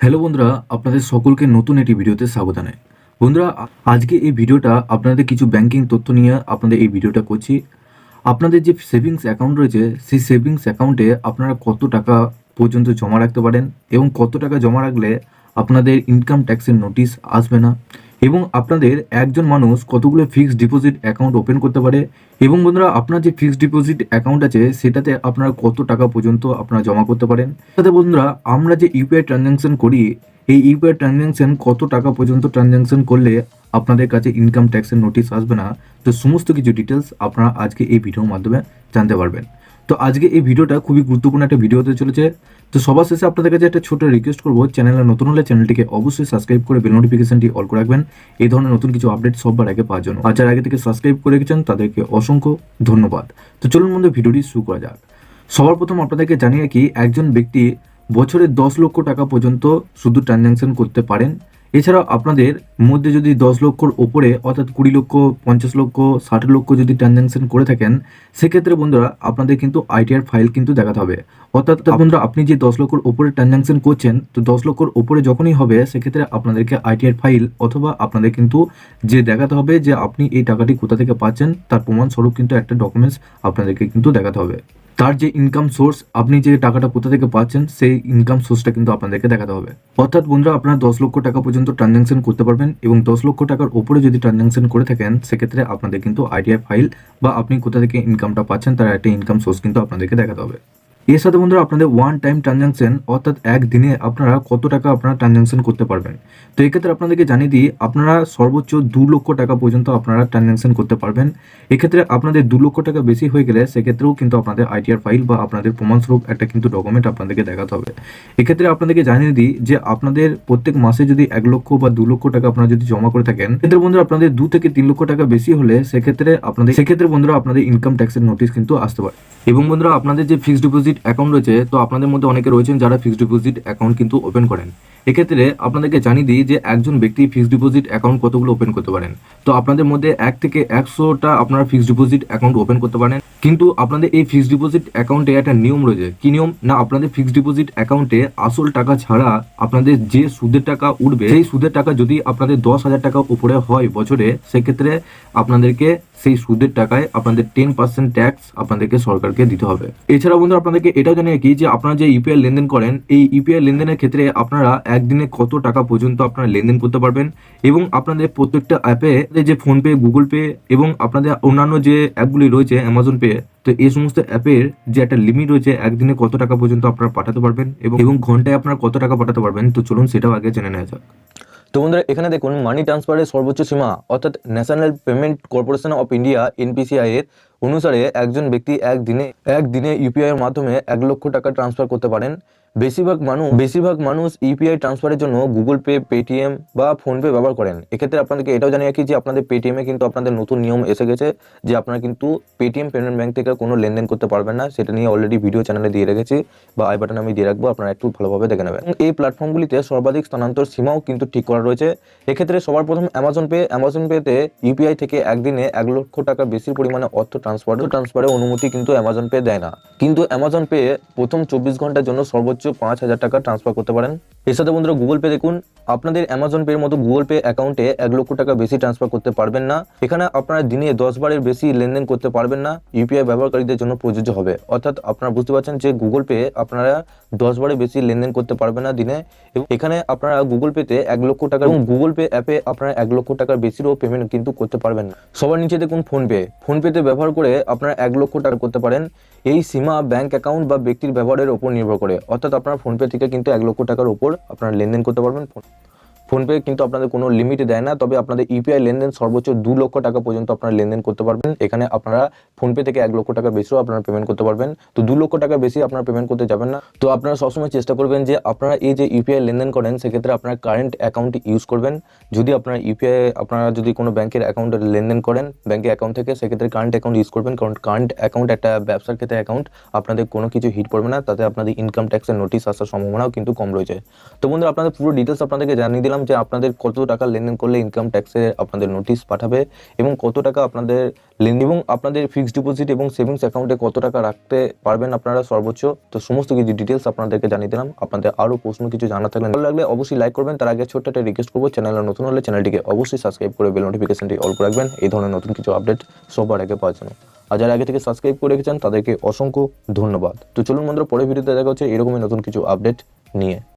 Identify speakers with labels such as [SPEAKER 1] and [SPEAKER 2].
[SPEAKER 1] Hello বন্ধুরা, আপনাদের সকলকে নতুন একটি ভিডিওতে স্বাগত বন্ধুরা, আজকে এই ভিডিওটা আপনাদের কিছু ব্যাংকিং তথ্য নিয়ে আপনাদের এই ভিডিওটা করছি। আপনাদের যে সেভিংস অ্যাকাউন্ট রয়েছে, সেই সেভিংস অ্যাকাউন্টে আপনারা কত টাকা পর্যন্ত জমা রাখতে পারেন এবং কত টাকা জমা রাখলে আপনাদের ইনকাম ট্যাক্সের নোটিশ আসবে না? এবং আপনাদের একজন মানুষ কতগুলো ফিক্সড ডিপোজিট অ্যাকাউন্ট ওপেন করতে পারে? এবং বন্ধুরা, আপনার যে ফিক্সড ডিপোজিট অ্যাকাউন্ট আছে, সেটাতে আপনারা কত টাকা পর্যন্ত আপনারা জমা করতে পারেন? সাথে বন্ধুরা, আমরা যে ইউপিআই ট্রানজ্যাকশন করি, এই ইউপিআই ট্রানজ্যাকশন কত টাকা পর্যন্ত ট্রানজ্যাকশন করলে আপনাদের কাছে ইনকাম ট্যাক্সের নোটিশ আসবে না? তো সমস্ত কিছু ডিটেলস আপনারা আজকে এই ভিডিওর মাধ্যমে জানতে পারবেন। তো আজকে এই ভিডিওটা খুবই গুরুত্বপূর্ণ একটা ভিডিও হতে চলেছে। তো সবার শেষে আপনাদের কাছে একটা ছোট রিকোয়েস্ট করব চ্যানেলে নতুন হলে চ্যানেলটিকে অবশ্যই সাবস্ক্রাইব করে বেল নোটিফিকেশনটি অল করে রাখবেন। এই ধরনের নতুন কিছু আপডেট সববার আগে পাওয়ার জন্য। আর যারা আগে থেকে সাবস্ক্রাইব করে রেখেছেন, তাদেরকে অসংখ্য ধন্যবাদ। তো চলুন বন্ধু ভিডিওটি শুরু করা যাক। সবার প্রথম আপনাদেরকে জানিয়ে কি একজন ব্যক্তি বছরে দশ লক্ষ টাকা পর্যন্ত শুধু ট্রানজ্যাকশন করতে পারেন। এছাড়াও আপনাদের মধ্যে যদি দশ লক্ষর ওপরে, অর্থাৎ কুড়ি লক্ষ, পঞ্চাশ লক্ষ, ষাট লক্ষ যদি ট্রানজ্যাকশন করে থাকেন, সেক্ষেত্রে বন্ধুরা আপনাদের কিন্তু আইটিআর ফাইল কিন্তু দেখাতে হবে। অর্থাৎ বন্ধুরা, আপনি যে দশ লক্ষর ওপরে ট্রানজ্যাকশন করছেন, তো দশ লক্ষর ওপরে যখনই হবে, সেক্ষেত্রে আপনাদেরকে আইটিআর ফাইল অথবা আপনাদের কিন্তু যে দেখাতে হবে যে আপনি এই টাকাটি কোথা থেকে পাচ্ছেন, তার প্রমাণস্বরূপ কিন্তু একটা ডকুমেন্টস আপনাদেরকে কিন্তু দেখাতে হবে। তার যে ইনকাম সোর্স আপনি যে টাকাটা কোথা থেকে পাচ্ছেন, সেই ইনকাম সোর্সটা কিন্তু আপনাদেরকে দেখাতে হবে। অর্থাৎ বন্ধুরা, আপনারা দশ লক্ষ টাকা পর্যন্ত ট্রানজ্যাকশন করতে পারবেন এবং দশ লক্ষ টাকার ওপরে যদি ট্রানজ্যাকশন করে থাকেন, সেক্ষেত্রে আপনাদের কিন্তু আইডিয়া ফাইল বা আপনি কোথা থেকে ইনকামটা পাচ্ছেন, তার একটা ইনকাম সোর্স কিন্তু আপনাদেরকে দেখাতে হবে। এর সাথে বন্ধুরা আপনাদের ওয়ান টাইম ট্রানজ্যাকশন অর্থাৎ একদিনে আপনারা কত টাকা আপনারা ট্রানজ্যাকশন করতে পারবেন? তো এক্ষেত্রে আপনাদেরকে জানিয়ে দিই, আপনারা সর্বোচ্চ দু লক্ষ টাকা পর্যন্ত আপনারা ট্রানজ্যাকশন করতে পারবেন। এক্ষেত্রে আপনাদের দু লক্ষ টাকা বেশি হয়ে গেলে সেক্ষেত্রেও কিন্তু আপনাদের আইটিআর ফাইল বা আপনাদের প্রমাণস্বরূপ একটা কিন্তু ডকুমেন্ট আপনাদেরকে দেখাতে হবে। এক্ষেত্রে আপনাদেরকে জানিয়ে দিই যে আপনাদের প্রত্যেক মাসে যদি এক লক্ষ বা দু লক্ষ টাকা আপনারা যদি জমা করে থাকেন ক্ষেত্রে বন্ধুরা আপনাদের দু থেকে তিন লক্ষ টাকা বেশি হলে সেক্ষেত্রে আপনাদের, সেক্ষেত্রে বন্ধুরা আপনাদের ইনকাম ট্যাক্সের নোটিশ কিন্তু আসতে পারে। এবং বন্ধুরা আপনাদের যে ফিক্সড ডিপোজিট অ্যাকাউন্ট রয়েছে, তো আপনাদের মধ্যে অনেকে রয়েছেন যারা ফিক্সড ডিপোজিট অ্যাকাউন্ট কিন্তু ওপেন করেন। এক্ষেত্রে আপনাদেরকে জানিয়ে দিই যে একজন ব্যক্তি ফিক্সড ডিপোজিট অ্যাকাউন্ট কতগুলো ওপেন করতে পারেন। তো আপনাদের মধ্যে এক থেকে একশোটা আপনারা ফিক্সড ডিপোজিট অ্যাকাউন্ট ওপেন করতে পারেন। কিন্তু আপনাদের এই ফিক্সড ডিপোজিট অ্যাকাউন্টে একটা নিয়ম রয়েছে। কি নিয়ম? না, আপনাদের ফিক্সড ডিপোজিট অ্যাকাউন্টে আসল টাকা ছাড়া আপনাদের যে সুদের টাকা উঠবে, সেই সুদের টাকা যদি আপনাদের দশ হাজার টাকা উপরে হয় বছরে, সেক্ষেত্রে আপনাদেরকে সেই সুদের টাকায় আপনাদের টেন পার্সেন্ট ট্যাক্স আপনাদেরকে সরকারকে দিতে হবে। এছাড়া বন্ধু আপনাদেরকে এটাও জানিয়ে কি যে আপনারা যে ইউপিআই লেনদেন করেন, এই ইউপিআই লেনদেনের ক্ষেত্রে আপনারা একদিনে কত টাকা পর্যন্ত আপনারা লেনদেন করতে পারবেন এবং আপনাদের প্রত্যেকটা অ্যাপে যে ফোনপে গুগল পে এবং আপনাদের অন্যান্য যে অ্যাপগুলি রয়েছে অ্যামাজন পে তো এই সমস্ত অ্যাপের যে একটা লিমিট রয়েছে, একদিনে কত টাকা পর্যন্ত আপনারা পাঠাতে পারবেন এবং ঘন্টায় আপনারা কত টাকা পাঠাতে পারবেন, তো চলুন সেটাও আগে জেনে নেওয়া যাক।
[SPEAKER 2] তো বন্ধুরা, এখানে দেখুন মানি ট্রান্সফারের সর্বোচ্চ সীমা, অর্থাৎ National Payment Corporation of India N P C I এর অনুসারে একজন ব্যক্তি একদিনে একদিনে ইউপিআই এর মাধ্যমে এক লক্ষ টাকা ট্রান্সফার করতে পারেন। বেশিরভাগ মানুষ বেশিরভাগ মানুষ ইউপিআই ট্রান্সফারের জন্য গুগল পে পেটিএম বা ফোনপে ব্যবহার করেন। এক্ষেত্রে আপনাদেরকে এটাও জানিয়ে রাখি যে আপনাদের পেটিএমে কিন্তু আপনাদের নতুন নিয়ম এসে গেছে যে আপনারা কিন্তু পেটিএম পেমেন্ট ব্যাঙ্ক থেকে কোনো লেনদেন করতে পারবেন না। সেটা নিয়ে অলরেডি ভিডিও চ্যানেলে দিয়ে রেখেছি বা আই বাটন আমি দিয়ে রাখব, আপনারা একটু ভালোভাবে দেখে নেবেন। এই প্ল্যাটফর্মগুলিতে সর্বাধিক স্থানান্তর সীমাও কিন্তু ঠিক করা রয়েছে। এক্ষেত্রে সবার প্রথম অ্যামাজন পে অ্যামাজন পেতে ইউপিআই থেকে একদিনে এক লক্ষ টাকা বেশি পরিমাণে অর্থ ট্রান্সফার ট্রান্সফারের অনুমতি কিন্তু অ্যামাজন পে দেয় না। কিন্তু অ্যামাজন পে প্রথম চব্বিশ ঘণ্টার জন্য সর্বোচ্চ পাঁচ হাজার টাকা ট্রান্সফার করতে পারেন। এর সাথে বন্ধুরা গুগল পে দেখুন আপনাদের অ্যামাজন পের মতো গুগল পে অ্যাকাউন্টে এক লক্ষ টাকা বেশি ট্রান্সফার করতে পারবেন না। এখানে আপনারা দিনে দশ বারের বেশি লেনদেন করতে পারবেন না। ইউপিআই ব্যবহারকারীদের জন্য প্রযোজ্য হবে। অর্থাৎ আপনারা বুঝতে পারছেন যে গুগল পে আপনারা দশ বারের বেশি লেনদেন করতে পারবেন না দিনে। এখানে আপনারা গুগল পেতে এক লক্ষ টাকা এবং গুগল পে অ্যাপে আপনারা এক লক্ষ টাকার বেশিরও পেমেন্ট কিন্তু করতে পারবেন না। সবার নিচে দেখুন ফোনপে ফোনপেতে ব্যবহার করে আপনারা এক লক্ষ টাকা করতে পারেন। এই সীমা ব্যাংক অ্যাকাউন্ট বা ব্যক্তির ব্যবহারের উপর নির্ভর করে। অর্থাৎ আপনারা ফোনপে থেকে কিন্তু এক লক্ষ টাকার উপর আপনারা লেনদেন করতে পারবেন। ফোনপে কিন্তু আপনাদের কোনো লিমিট দেয় না, তবে আপনাদের ইউপিআই লেনদেন সর্বোচ্চ দু লক্ষ টাকা পর্যন্ত আপনারা লেনদেন করতে পারবেন। এখানে আপনারা ফোনপে থেকে এক লক্ষ টাকা বেশিও আপনারা পেমেন্ট করতে পারবেন। তো দু লক্ষ টাকা বেশি আপনারা পেমেন্ট করতে যাবেন না। তো আপনারা সবসময় চেষ্টা করবেন যে আপনারা এই যে ইউপিআই লেনদেন করেন, সেক্ষেত্রে আপনারা কারেন্ট অ্যাকাউন্ট ইউজ করবেন। যদি আপনারা ইউপিআই আপনারা যদি কোনো ব্যাংকের অ্যাকাউন্টে লেনদেন করেন, ব্যাংকের অ্যাকাউন্ট থেকে, সেক্ষেত্রে কারেন্ট অ্যাকাউন্ট ইউজ করবেন। কারণ কারেন্ট অ্যাকাউন্ট একটা ব্যবসার ক্ষেত্রে অ্যাকাউন্ট আপনাদের কোনো কিছু হিট পড়বে না। তাতে আপনাদের ইনকাম ট্যাক্সের নোটিশ আসার সম্ভাবনাও কিন্তু কম রয়েছে। তো বন্ধুরা, আপনাদের পুরো ডিটেলস আপনাদেরকে জানিয়ে দিলাম। দিলাম যে আপনাদের কত টাকা লেনদেন করলে ইনকাম ট্যাক্সে আপনাদের নোটিশ পাঠাবে এবং কত টাকা আপনাদের লেন এবং আপনাদের ফিক্সড ডিপোজিট এবং সেভিংস অ্যাকাউন্টে কত টাকা রাখতে পারবেন আপনারা সর্বোচ্চ। তো সমস্ত কিছু ডিটেলস আপনাদেরকে জানিয়ে দিলাম। আপনাদের আরও প্রশ্ন কিছু জানা থাকলে ভালো লাগলে অবশ্যই লাইক করবেন। তার আগে ছোট্ট একটা রিকোয়েস্ট করব চ্যানেলে নতুন হলে চ্যানেলটিকে অবশ্যই সাবস্ক্রাইব করে বেল নোটিফিকেশনটি অল করে রাখবেন। এই ধরনের নতুন কিছু আপডেট সবার আগে পাওয়ার জন্য। আর যারা আগে থেকে সাবস্ক্রাইব করে রেখেছেন, তাদেরকে অসংখ্য ধন্যবাদ। তো চলুন বন্ধুরা, পরের ভিডিওতে দেখা হচ্ছে এরকমই নতুন কিছু আপডেট নিয়ে।